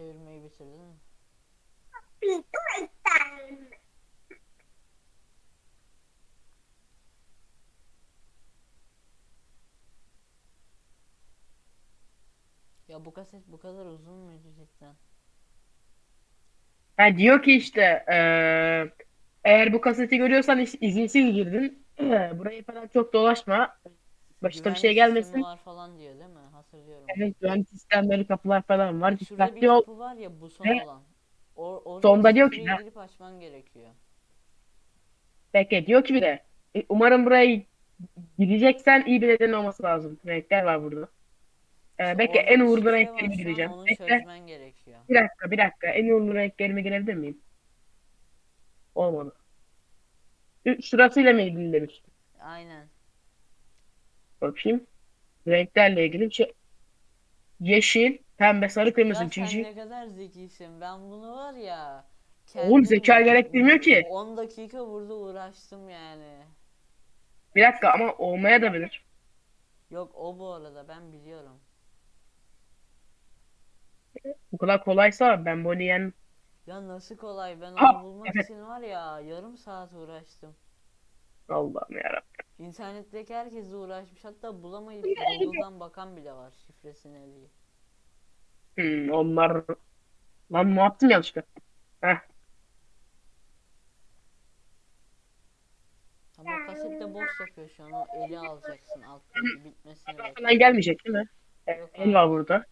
çevirmeyi bitirdin mi? Ya bu kaset bu kadar uzun muydu cidden? Ha diyor ki işte eee, eğer bu kaseti görüyorsan iz- izinsiz girdin. Buraya falan çok dolaşma. Başına bir şey Güvenlik gelmesin. var falan diyor değil mi? Hatırlıyorum. Evet, güvenlik sistemleri, kapılar falan var. Şurada bir Dikkatli ol. kapı var ya bu son Ne? olan. Or orada Sonda diyor ki şifreyi girip açman gerekiyor. Bekle diyor ki bir de. e, Umarım buraya gideceksen iyi bir neden olması lazım. Renkler var burada. Ee, bekle orada en bir uğurlu şifre var, şu an gireceğim. Onu Bekle. çözmen gerekiyor. Bir dakika bir dakika. En uğurlu renklerimi girebilir miyim? Olmadı. Şu- Şurasıyla mı ilgili demiş. Aynen. Bakayım. Renklerle ilgili bir şey. Yeşil, pembe, sarı, kırmızı, Ya sen cici. ne kadar zekisin. Ben bunu var ya. Oğlum zeka gerektirmiyor ki. 10 dakika burada uğraştım yani. Bir dakika ama olmaya da bilir. Yok o bu arada ben biliyorum. Bu kadar kolaysa ben bunu yen... Ya nasıl kolay ben Ha, onu bulmak evet. için var ya yarım saat uğraştım. Allah'ım yarabbim. İnternetteki herkes uğraşmış hatta bulamayıp Google'dan bakan bile var şifresini diye. Hmm, onlar... Lan ne yaptım yanlışlıkla? Heh. Ama o kasette boş yapıyor şu an o eli alacaksın alttaki bitmesini bekle. Falan gelmeyecek değil mi? Yok el var burada.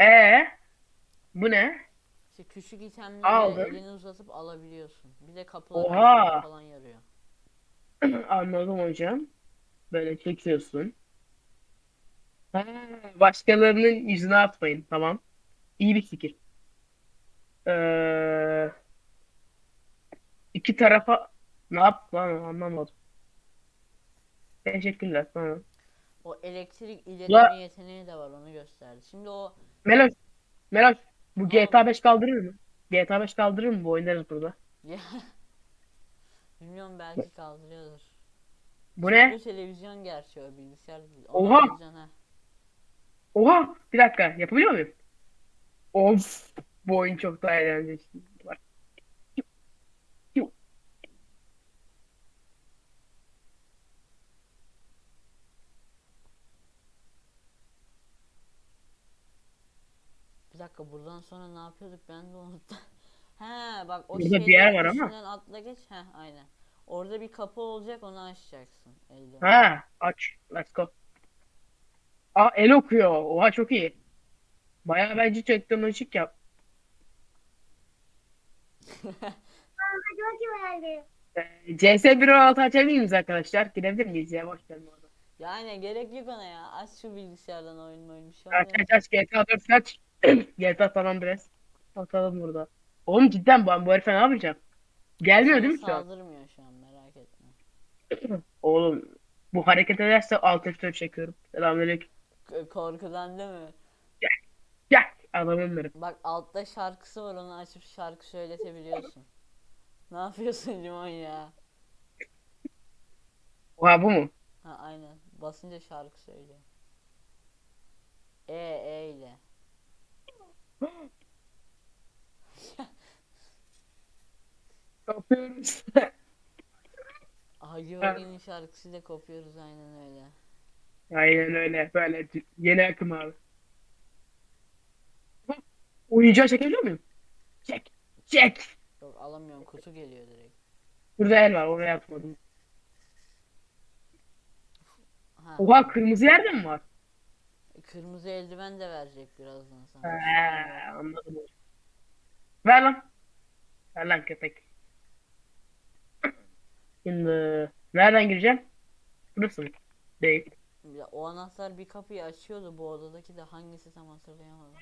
Ee, bu ne? İşte küçük itemleri Aldım. elini uzatıp alabiliyorsun. Bir de kapıları Oha! falan yarıyor. Anladım hocam. Böyle çekiyorsun. Ha, başkalarının yüzüne atmayın. Tamam. İyi bir fikir. Ee, iki tarafa ne yap lan anlamadım. Teşekkürler. Tamam. O elektrik Ya- iletme yeteneği de var onu gösterdi. Şimdi o Meloş, Meloş, bu Ne GTA oldu? 5 kaldırır mı? GTA 5 kaldırır mı? Bu oynarız burada. ya bilmiyorum belki kaldırıyordur. Bu ne? Bu televizyon gerçi o bilgisayar değil. Oha! ha. Oha! Bir dakika. Yapabiliyor muyum? Of! Bu oyun çok daha eğlenceli. Bir dakika buradan sonra ne yapıyorduk ben de unuttum. He bak o Burada bir yer var ama. üstünden atla geç. He aynen. Orada bir kapı olacak onu açacaksın. Elde. Ha, aç. Let's go. Aa, el okuyor. Oha çok iyi. Bayağı bence teknolojik yap. Ee, CS 1.16 açabilir miyiz arkadaşlar? Girebilir miyiz ya? Boş verin orada. Yani gerek yok ona ya. Aç şu bilgisayardan oyun oyun bir şey Aç olmuyor. aç aç GTA 4 aç. GTA San biraz. Atalım burada. Oğlum cidden ben bu herife ne yapacağım? Gelmiyor değil mi şu an? Saldırmıyor şu an merak etme. Oğlum bu hareket ederse alt F4 çekiyorum. Selamünaleyküm. Korkudan değil mi? Gel adamım benim. Bak altta şarkısı var onu açıp şarkı söyletebiliyorsun. Ne yapıyorsun Limon ya? Oha bu mu? Ha aynen. Basınca şarkı söylüyor. E E ile. Kapıyoruz. Hagi Vagi'nin şarkısıyla kopuyoruz aynen öyle. Aynen öyle. Böyle yeni akım abi. Oyuncağı çekebiliyor muyum? Çek. Çek. Yok alamıyorum kutu geliyor direkt. Burada el var. Oraya atmadım. Ha. Oha kırmızı yerde mi var? Kırmızı eldiven de verecek birazdan sana. He, anladım. Ver lan. Ver lan köpek. Şimdi nereden gireceğim? Burası mı? Değil. O anahtar bir kapıyı açıyordu bu odadaki de hangisi tam hatırlayamadım.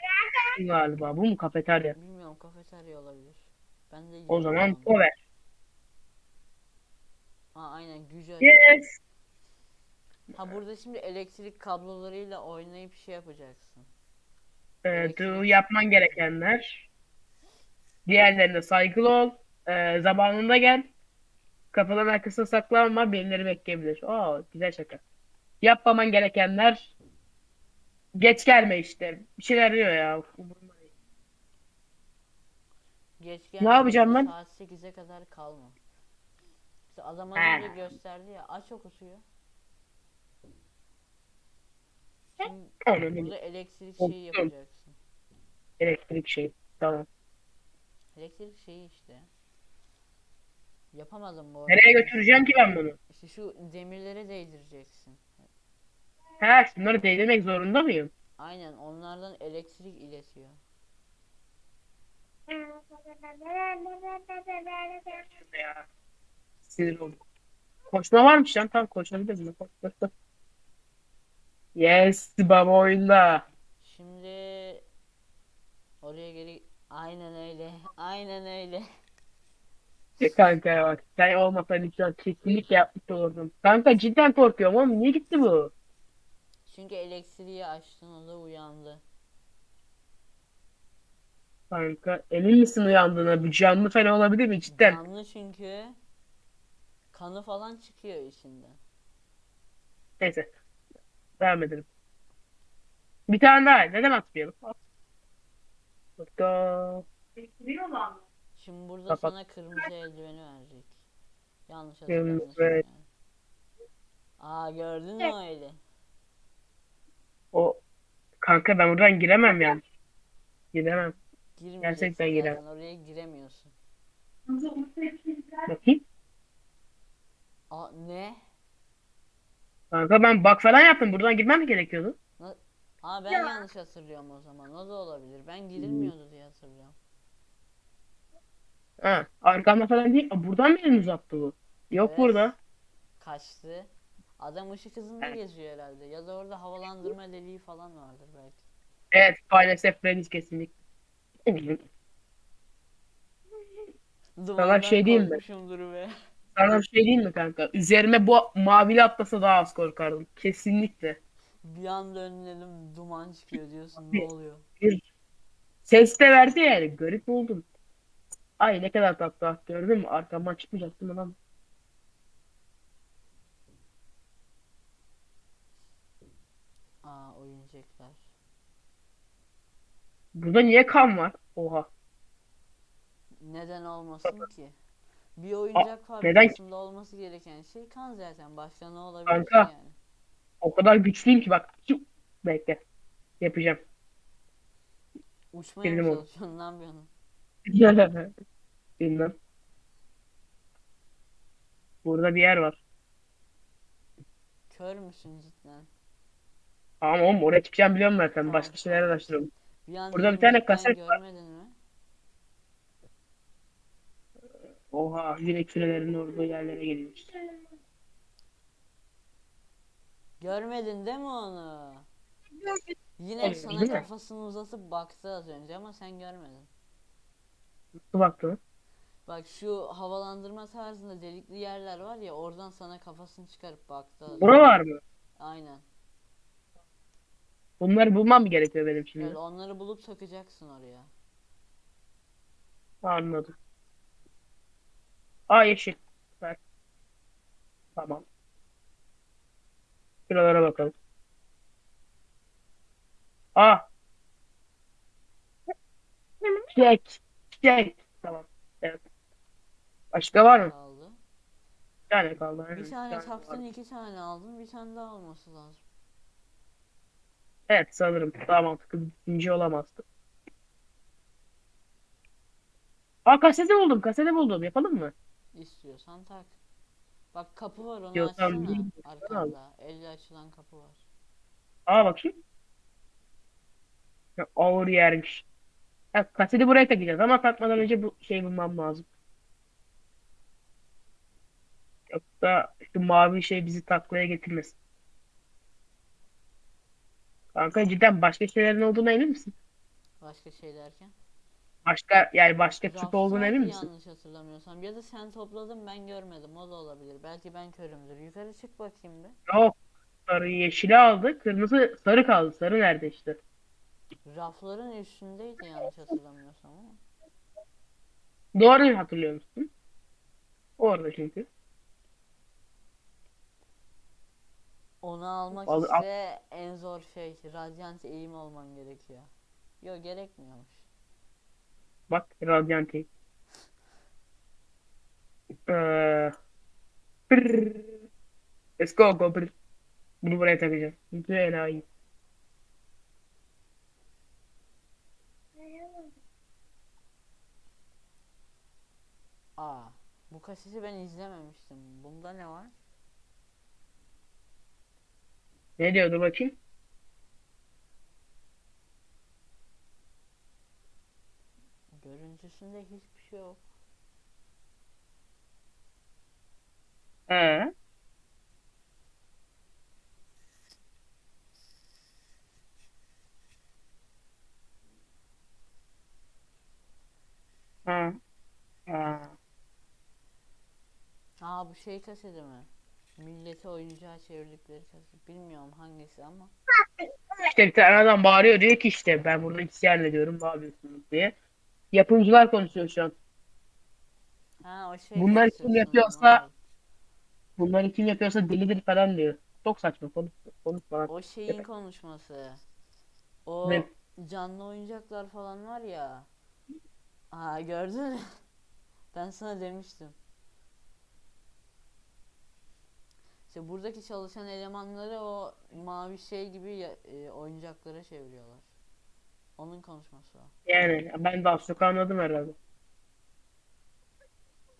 Galiba bu mu kafeterya? Bilmiyorum kafeterya olabilir. Ben de O zaman yiyordum. o ver. Ha aynen aç. Yes. Ha burada şimdi elektrik kablolarıyla oynayıp şey yapacaksın. Ee, du- yapman gerekenler. Diğerlerine saygılı ol. Ee, zamanında gel. Kapıların arkasına saklanma. Birileri bekleyebilir. Aa, güzel şaka. Yapmaman gerekenler. Geç gelme işte. Bir şeyler diyor ya. Geç Ne yapacağım ben? Saat 8'e kadar kalma. İşte adam önce gösterdi ya. Aç o kutuyu. Şimdi burada elektrik şeyi yapacaksın. Elektrik şey. Tamam. Elektrik şeyi işte. Yapamadım bu Nereye arada. götüreceğim ki ben bunu? İşte şu demirlere değdireceksin. Ha, şunları değdirmek zorunda mıyım? Aynen onlardan elektrik iletiyor. Şurada ya. Sinir oldum. Koşma varmış lan. Tamam koşabilirim. Koş, koş, koş. Yes baba oyunda. Şimdi oraya geri aynen öyle. Aynen öyle. E kanka bak. Sen olmasaydın şu an kesinlikle yapmış olurdum. Kanka cidden korkuyorum oğlum. Niye gitti bu? Çünkü elektriği açtın o da uyandı. Kanka emin misin uyandığına? Bir canlı falan olabilir mi cidden? Canlı çünkü kanı falan çıkıyor içinden. Neyse. Devam edelim. Bir tane daha. Neden atmayalım? At. Burada. Şimdi burada Kapat. sana kırmızı eldiveni verecek. Yanlış hatırlamıyorsun el- yani. Aa gördün mü öyle? Kanka ben buradan giremem yani. Giremem. Girmeyeceksin Gerçekten giremem. zaten oraya giremiyorsun. Bakayım. Aa ne? Kanka ben bak falan yaptım. Buradan girmem mi gerekiyordu? Aa ben yanlış hatırlıyorum o zaman. O da olabilir. Ben girilmiyordu diye hatırlıyorum. Ha, arkamda falan değil. Aa, buradan mı elini uzattı bu? Yok Evet. burada. Kaçtı. Adam ışık hızında Evet. geziyor herhalde. Ya da orada havalandırma deliği falan vardır belki. Evet, maalesef Freddy's kesinlikle. Duvardan şey diyeyim mi? be. Sana şey diyeyim mi kanka? Üzerime bu mavili atlasa daha az korkardım. Kesinlikle. Bir anda önledim duman çıkıyor diyorsun. Ne oluyor? Ses de verdi yani. Garip oldum. Ay ne kadar tatlı. Gördün mü? Arkamdan çıkmayacaktım adam. Aa oyuncaklar. Burada niye kan var? Oha. Neden olmasın ki? Bir oyuncak neden ki? fabrikasında olması gereken şey kan zaten. Başka ne olabilir Kanka. yani? O kadar güçlüyüm ki bak. Bekle. Yapacağım. Uçmaya onu. çalışıyorsun? Ne yapıyorsun? Bilmem. Burada bir yer var. Kör müsün cidden? Ama oğlum oraya çıkacağım biliyorum zaten. Tamam, Başka şeyler tamam. araştırıyorum. Bir an Burada bir tane kaset var. görmedin mi? Oha yine kürelerin olduğu yerlere geliyoruz. Görmedin değil mi onu? Yine Oğlum, sana mi? kafasını uzatıp baktı az önce ama sen görmedin. Nasıl baktın? Bak şu havalandırma tarzında delikli yerler var ya oradan sana kafasını çıkarıp baktı az Bura önce. var mı? Aynen. Bunları bulmam mı gerekiyor benim şimdi? Evet, onları bulup takacaksın oraya. Anladım. Aa yeşil. Ver. Tamam. Şuralara bakalım. Aa. Çiçek. Çiçek. Tamam. Evet. Başka var mı? Kaldı. Bir tane kaldı. Bir tane tane taktın var. iki tane aldın bir tane daha olması lazım. Evet sanırım daha mantıklı bir düşünce olamazdı. Aa kaseti buldum. Kaseti buldum. Yapalım mı? İstiyorsan tak. Bak kapı var onu Yok, tamam, açsana değil. arkanda. Elle açılan kapı var. Aa bakayım. Ya, ağır yermiş. Ha, kaseti buraya takacağız ama takmadan önce bu şey bulmam lazım. Yoksa şu mavi şey bizi taklaya getirmesin. Kanka cidden başka şeylerin olduğuna emin misin? Başka şey derken. Başka yani başka tüp olduğuna emin misin? yanlış hatırlamıyorsam. Ya da sen topladın ben görmedim. O da olabilir. Belki ben körümdür. Yukarı çık bakayım bir. Yok. Sarı yeşili aldı. Kırmızı sarı kaldı. Sarı nerede işte? Rafların üstündeydi yanlış hatırlamıyorsam ama. Doğru hatırlıyor musun? Orada çünkü. Onu almak Al- al- işte en zor şey. Radyant eğim olman gerekiyor. Yok gerekmiyormuş. Bak Radianti. Ee, pırr. Let's go go pırr. Bunu buraya takacağım. Bütün enayi. Aa, bu kaseti ben izlememiştim. Bunda ne var? Ne diyordu bakayım? Görüntüsünde hiçbir şey yok. Ee? Ha. Ha. Aa bu şey kaseti mi? Milleti oyuncağa çevirdikleri kaset. Bilmiyorum hangisi ama. İşte bir tane adam bağırıyor diyor ki işte ben burada isyan ediyorum ne yapıyorsunuz diye. Yapımcılar konuşuyor şu an. Ha o şey Bunlar kim yapıyorsa-. Bunları kim yapıyorsa delidir falan diyor. Çok saçma konuş konuşma lan. O şeyin konuşması. O Ne? canlı oyuncaklar falan var ya. Aa gördün mü? Ben sana demiştim. İşte buradaki çalışan elemanları o mavi şey gibi e, oyuncaklara çeviriyorlar. Onun konuşması o. Yani ben de az çok anladım herhalde.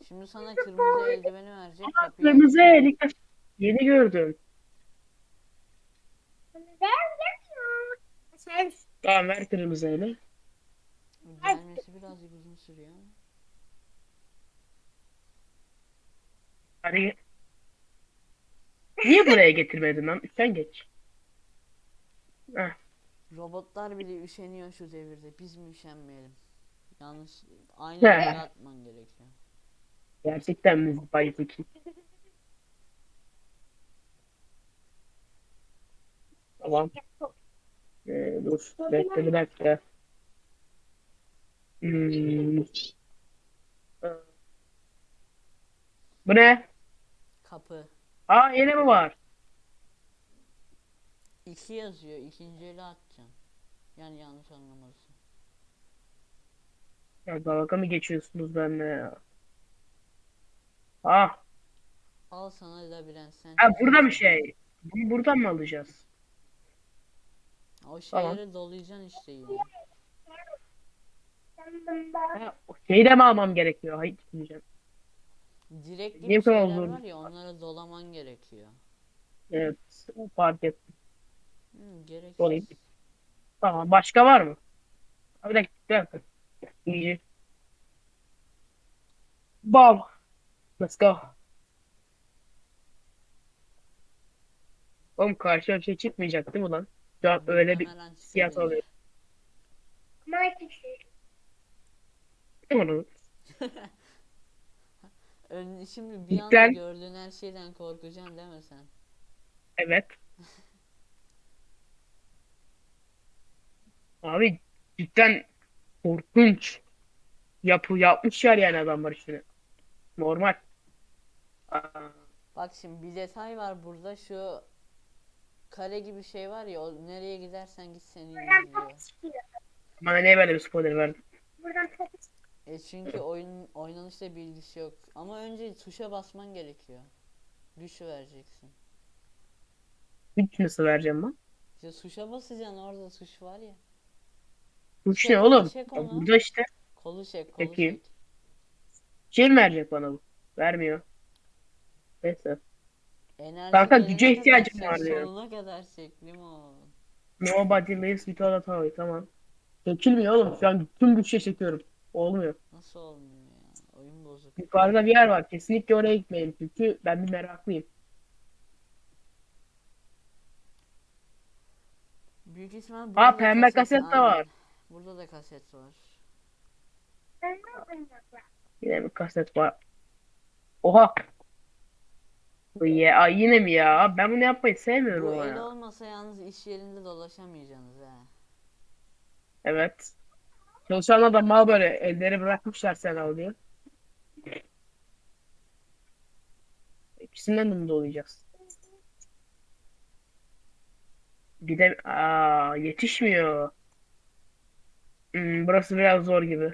Şimdi sana kırmızı eldiveni verecek. Kapıyı Kırmızı açacak. yeni gördüm. Tamam ver kırmızı eli. Gelmesi birazcık uzun sürüyor. Hadi. Niye buraya getirmedin lan? Sen geç. Heh. Robotlar bile üşeniyor şu devirde. Biz mi üşenmeyelim? Yanlış aynı He. yere atman gerekiyor. Gerçekten mi bayıldık? Tamam. Ee, dur. Bekle bir dakika. Hmm. Bu ne? Kapı. Aa yine mi var? İki yazıyor. İkinci eli atacağım. Yani yanlış anlamalısın. Ya dalga mı geçiyorsunuz benimle ya? Ah, Al sana labirent sen ha burada çekiyorsun. şey? Bunu buradan mı alacağız? O Tamam. şeyleri dolayacaksın işte yine. Ha, şeyi de mi almam gerekiyor? Hayır gitmeyeceğim. Direkt Niye şeyler zor? var ya onları dolaman gerekiyor. Evet, fark ettim. Hı, gereksiz. Dolayayım. Tamam, başka var mı? Bir dakika, bir dakika. İyice. Let's go. Oğlum karşıma bir şey çıkmayacak değil mi lan? Şu an öyle bir Muhtemelen siyah çıkabilir. oluyor. Onu. Ön, şimdi bir anda Cidden. gördüğün her şeyden korkacaksın değil mi sen? Evet. Abi cidden korkunç yapı yapmışlar yani adamlar işini. Normal. Aa, Bak şimdi bir detay var burada şu kare gibi şey var ya o nereye gidersen git seni izliyor. bana niye böyle bir spoiler verdin? E çünkü oyun oynanışla bir ilgisi yok. Ama önce tuşa basman gerekiyor. Güç vereceksin. Güç nasıl vereceğim ben? İşte tuşa basacaksın orada tuş var ya. Çek ne onu, oğlum? çek Ya onu. Burada işte Kolu çek, kolu Çekeyim. çek. şey mi verecek bana bu? Vermiyor. Enerji Neyse. Kanka, gelene güce kadar ihtiyacım çek, var diyor. Sonuna kadar çek limon. Nobody lives without a toy. Tamam. Çekilmiyor oğlum. Şu an tüm güçle çekiyorum. Olmuyor. Nasıl olmuyor ya? Oyun bozuk. Yukarıda bir yer var. Kesinlikle oraya gitmeyin. Çünkü ben bir meraklıyım. Büyük ihtimal Aa burada da pembe kaset de var. Burada da kaset var. Yine bir kaset var. Oha. Ya, ay yine mi ya? Ben bunu yapmayı sevmiyorum Bu el ya. olmasa yalnız iş yerinde dolaşamayacaksınız ha. Evet. Çalışanlar da mal böyle elleri bırakmışlar sen al diye. İkisinden de mi dolayacağız? Bir de aa, yetişmiyor. Hmm, burası biraz zor gibi.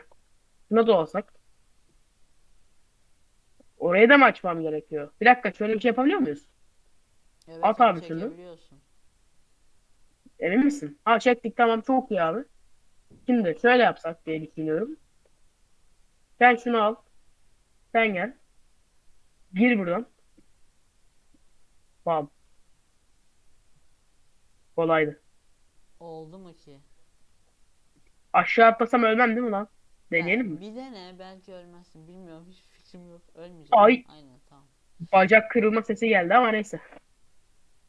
Şuna da olsak. Orayı da mı açmam gerekiyor? Bir dakika şöyle bir şey yapabiliyor muyuz? Evet At abi şunu. Emin misin? Ha çektik tamam çok iyi abi. Şimdi şöyle yapsak diye düşünüyorum. Sen şunu al. Sen gel. Gir buradan. Bam. Kolaydı. Oldu mu ki? Aşağı atlasam ölmem değil mi lan? Deneyelim mi? Bir dene belki ölmezsin. Bilmiyorum hiç fikrim yok. Ölmeyeceğim. Ay. Aynen tamam. Bacak kırılma sesi geldi ama neyse.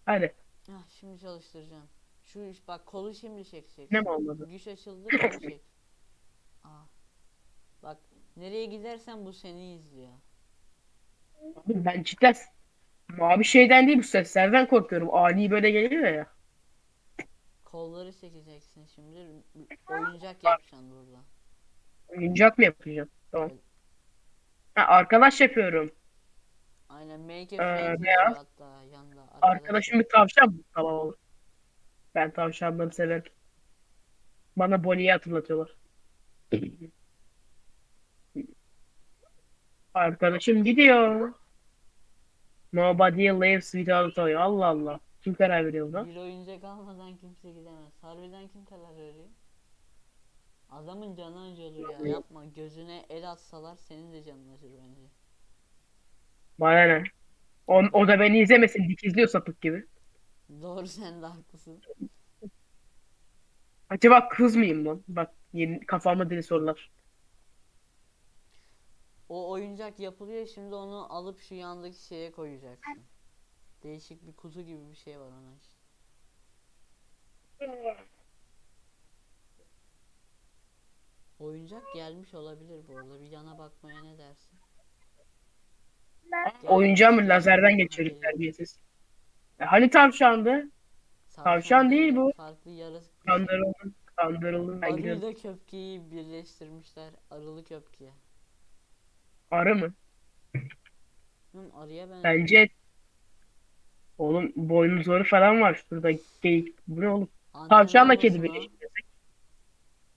Hadi. Ah, şimdi çalıştıracağım. Şu iş bak kolu şimdi çekeceksin. Ne mi? Güç açıldı kolu çek. Aa. Bak nereye gidersen bu seni izliyor. Abi Ben cidden mavi şeyden değil bu seslerden korkuyorum. Ani böyle geliyor ya. Kolları çekeceksin şimdi. Oyuncak yapacaksın burada. Oyuncak mı yapacağım? Tamam. Ha, arkadaş yapıyorum. Aynen make Ee, beyaz. yazıyor hatta yanında. arkadaş. Arkadaşım bir tavşan mı? Tamam olur. Ben tavşanları severim. Bana Bonnie'yi hatırlatıyorlar. Arkadaşım gidiyor. Nobody lives without a toy. Allah Allah. Kim karar veriyor buna? Bir oyuncak almadan kimse gidemez. Harbiden kim karar veriyor? Adamın canı acıyor ya. Yapma. Gözüne el atsalar senin de canın acır bence. Bana ne? O, o da beni izlemesin. Dikizliyor sapık gibi. Doğru sen de haklısın. Acaba kız mıyım lan? Bak yeni kafama deli sorular. O oyuncak yapılıyor şimdi onu alıp şu yandaki şeye koyacaksın. Değişik bir kutu gibi bir şey var ona işte. Oyuncak gelmiş olabilir bu arada. Bir yana bakmaya ne dersin? Oyuncağı mı lazerden geliyor. terbiyesiz. E, hani tavşandı? Tavşan değil bu. Farklı şey. Kandırıldım. Kandırıldım ben gidiyorum. Arıyla köpkeyi birleştirmişler. Arılı köpke. Arı mı? Arıya ben Bence Oğlum boynuzları falan var şurada geyik. Bu ne oğlum? Tavşanla kedi birleştirecek.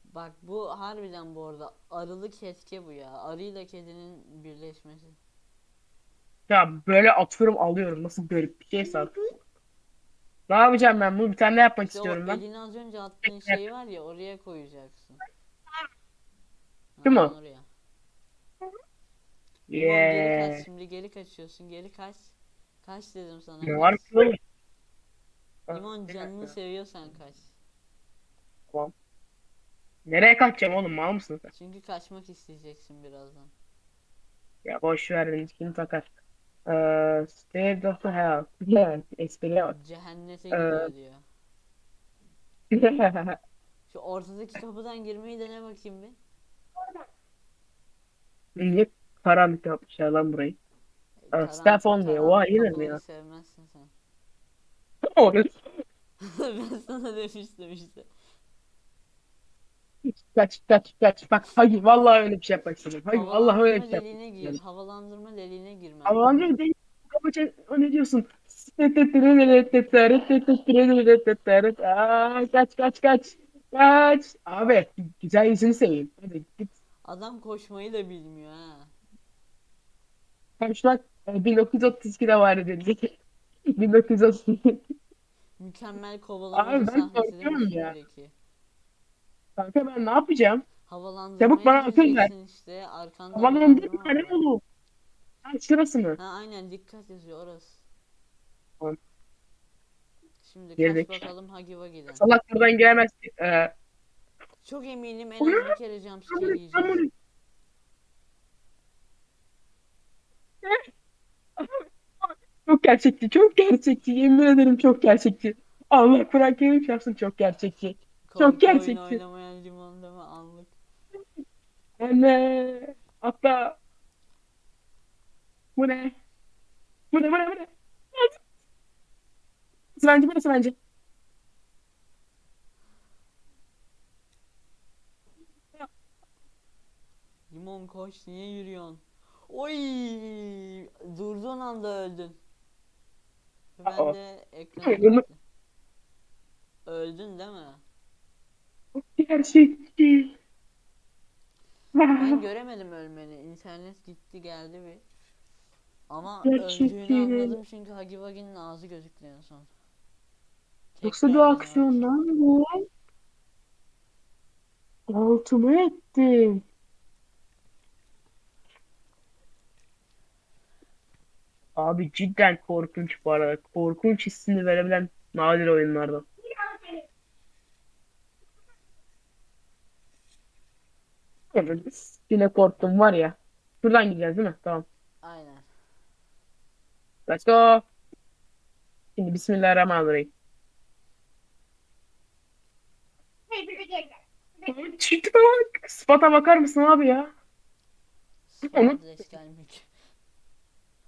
Bak bu harbiden bu arada arılı ketke bu ya. Arıyla kedinin birleşmesi. Ya böyle atıyorum alıyorum. Nasıl böyle bir şeyse artık. Ne yapacağım ben bunu? Bir tane yapmak İşte istiyorum o ben. elini az önce attığın şey var ya oraya koyacaksın. Değil mi? Aynen Oraya. Limon geri kaç şimdi geri kaçıyorsun geri kaç. Kaç dedim sana. Ne var ki oğlum? Limon canını seviyorsan kaç. Nereye kaçacağım oğlum? Mal mısın sen? Çünkü kaçmak isteyeceksin birazdan. Ya boş ver kim takar. Eee State of Hell. Yeah, espriye bak. Cehennete Ee, gidiyor diyor. Şu ortadaki kapıdan girmeyi dene bakayım bir. Niye karanlık yapmışlar lan burayı? Aa, Karanlık- only. karanlık Oha, iyi mi ya? sevmezsin sen. Ben sana demiştim işte. Kaç kaç kaç. Bak Hagi vallahi öyle bir şey yapmak. Hagi vallahi öyle bir şey Havalandırma yapmak deliğine gir. Havalandırma deliğine girmen. Havalandırma değil. Kapaça o ne diyorsun? Aa, kaç kaç kaç. Kaç. Abi güzel yüzünü seveyim. Hadi git. Adam koşmayı da bilmiyor ha. Kaç lan? Ee, 1932'de var dedi. 1932. Mükemmel kovalamacı Abi ben sahnesi korkuyorum demiş ya. şimdiki. Kanka ben ne yapacağım? Havalandırmaya Çabuk bana akıl ver. işte. Arkanda Havalandırma ne oğlum? Ha şurası mı? Ha aynen dikkat yazıyor orası. Tamam. Şimdi Girdik. kaç bakalım Hagi Wagi'den. Salak buradan giremez. Ee, Çok eminim en az bir kere jumpscare yiyeceğiz. Çok gerçekçi, çok gerçekçi. Yemin ederim çok gerçekçi. Allah Kur'an Kerim yapsın çok gerçekçi. Korku gerçekçi. oyunu oynamayan limon deme anlık. Anne. Hatta. Bu ne? Bu ne, bu ne, bu ne? Burası bence, burası bence. Limon koş niye yürüyorsun? Oy! Durduğun anda öldün. Ben de ekran. Öldün değil mi? Gerçekçi. Ben göremedim ölmeni. İnternet gitti geldi bir. Ama Gerçekten. öldüğünü anladım çünkü Hagi Wagi'nin ağzı gözüktü en son. Nasıl bir Tekrar aksiyon lan bu? Altıma ettim. Abi cidden korkunç bu arada. Korkunç hissini verebilen nadir oyunlardan. Yine korktum var ya. Şuradan gideceğiz değil mi? Tamam. Aynen. Let's go. Şimdi Bismillahirrahmanirrahim. Çıktı bak. Spata bakar mısın abi ya? Onu-.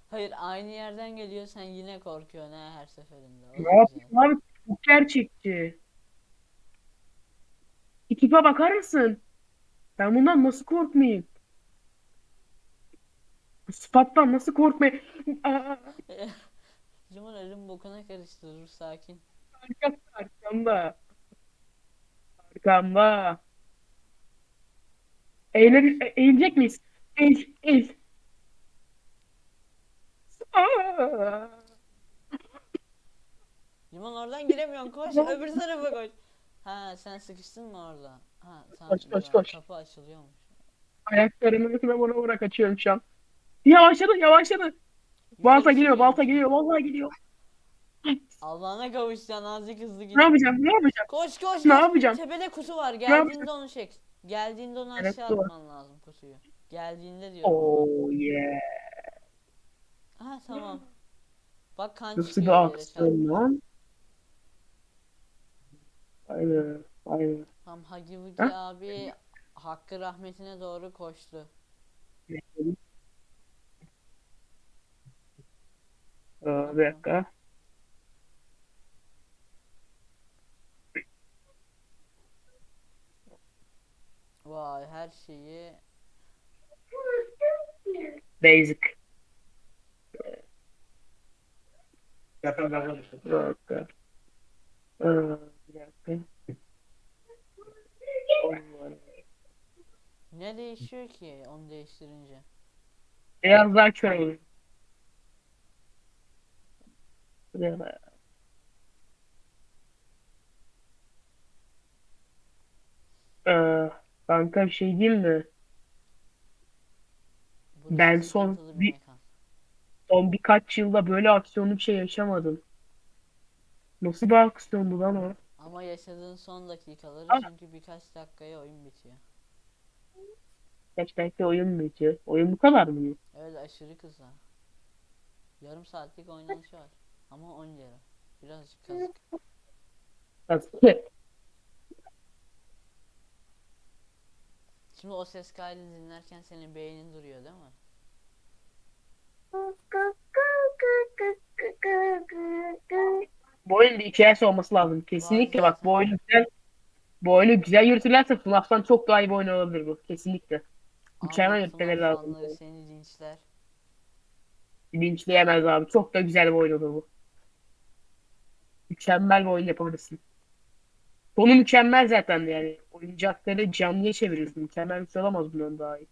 Hayır aynı yerden geliyor sen yine korkuyorsun ha her seferinde. O Ne güzel. abi? Çok gerçekçi. Ekipe bakar mısın? Ben bundan nasıl korkmayayım? Bu Spattan nasıl korkmayayım? Aa, Limon ölüm bokuna karıştı dur sakin. arkamda, arkamda. Arkamda. Eğile, e- eğilecek miyiz? Eğil, eğil. Aa! Limon oradan giremiyorsun koş öbür tarafa koş. Ha sen sıkıştın mı orada? Ha tamam Koş, koş, koş. kapı açılıyormuş. Ayaklarımı üstüne vura vura kaçıyorum şu an. Yavaşladı, yavaşladı. Balta Yüzde geliyor, bir balta şey geliyor, vallahi geliyor. Allah'ına kavuşacaksın azıcık hızlı git. Ne yapacağım, ne yapacağım? Koş koş Ne koş. yapacağım? Tepede kutu var. Geldiğinde onu çek. Geldiğinde onu Evet, aşağı doğru. atman lazım kutuyu. Geldiğinde diyorum. Oh yeah. Ha tamam. Bak kan Nasıl bir çıkıyor yere aksiyon lan? Aynen, aynen. Tam Hagi Vugi abi hakkı rahmetine doğru koştu. Aa, bir dakika. Vay her şeyi Basic. Bir dakika. Bir dakika. Ne değişiyor ki onu değiştirince? Biraz daha kör olur. Ee, kanka bir şey diyeyim mi? Ben son sıkıntılı bir- mekan. Son birkaç yılda böyle aksiyonlu bir şey yaşamadım. Nasıl bir aksiyondu lan o? Ama yaşadığın son dakikaları Ah. çünkü birkaç dakikaya oyun bitiyor. Kaç belki oyun bitiyor. Oyun bu kadar mı? Öyle aşırı kısa. Yarım saatlik oynanışı var. Ama 10 lira. Birazcık kazık. Şimdi o ses kaydını dinlerken senin beynin duruyor değil mi? Bu oyunun bir hikayesi olması lazım. Kesinlikle bak bu oyunu güzel bu oyunu güzel yürütürlerse FNAF'tan çok daha iyi bir oyun olabilir bu. Kesinlikle. Mükemmel yürütmeleri lazım. seni linçler. Linçleyemez abi. Çok da güzel bir oyun olur bu. Mükemmel bir oyun yapabilirsin. Sonu mükemmel zaten yani. Oyuncakları canlıya çeviriyorsun. Mükemmel bir şey olamaz bundan daha iyi.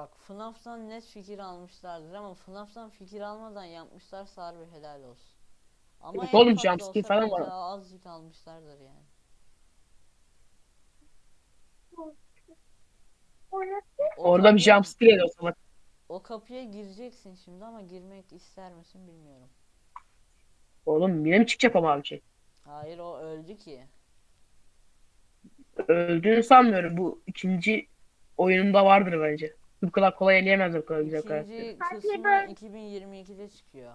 Bak FNAF'tan net fikir almışlardır ama FNAF'tan fikir almadan yapmışlarsa harbi helal olsun. Ama en oğlum, ufak da jumpscare olsa falan var. azıcık almışlardır yani. O Orada bir kapıya- jumpscare olsa bak. O kapıya gireceksin şimdi ama girmek ister misin bilmiyorum. Oğlum yine mi çıkacak ama bir şey? Hayır o öldü ki. Öldüğünü sanmıyorum. Bu ikinci oyununda vardır bence. Bu kadar kolay eleyemez o kadar güzel karakteri. İkinci kısmı 2022'de çıkıyor.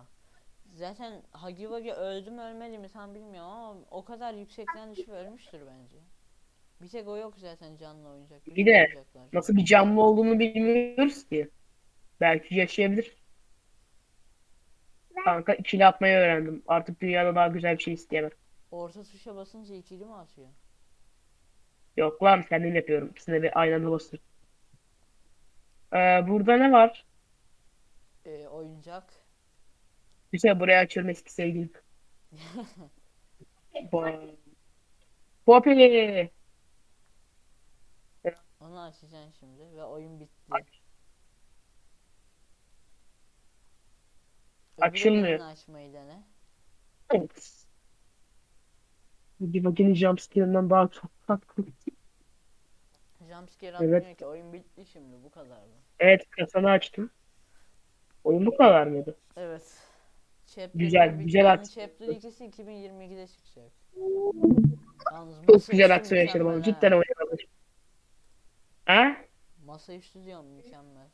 Zaten Hagi Wagi öldü mü ölmedi mi tam bilmiyorum ama o kadar yüksekten düşüp ölmüştür bence. Bir tek o yok zaten canlı oyuncak. Bir Bütün de oyuncaklar. Nasıl bir canlı olduğunu bilmiyoruz ki. Belki yaşayabilir. Kanka ikili atmayı öğrendim. Artık dünyada daha güzel bir şey isteyemem. Orta tuşa basınca ikili mi atıyor? Yok lan kendim yapıyorum. İkisine bir aynı anda basıyorum. Ee, burada ne var? Ee, oyuncak. Güzel buraya açıyorum eski sevgilim. Ba- Poppy. Onu açacaksın şimdi ve oyun bitti. Aç. Öbür Açılmıyor. elini açmayı dene. Bir bakayım jumpscare'ından daha çok tatlı. Jumpscare Evet. ki oyun bitti şimdi bu kadardı. Evet kasanı açtım. Oyun bu kadar mıydı? Evet. Chapter Güzel, bir güzel Yani aksiyon. Chapter 2'si 2022'de çıkacak. Yalnız Çok masa güzel aksiyon yaşadım mükemmel cidden ha. oynamadım. Ha? Masa üstü diyorum mükemmel.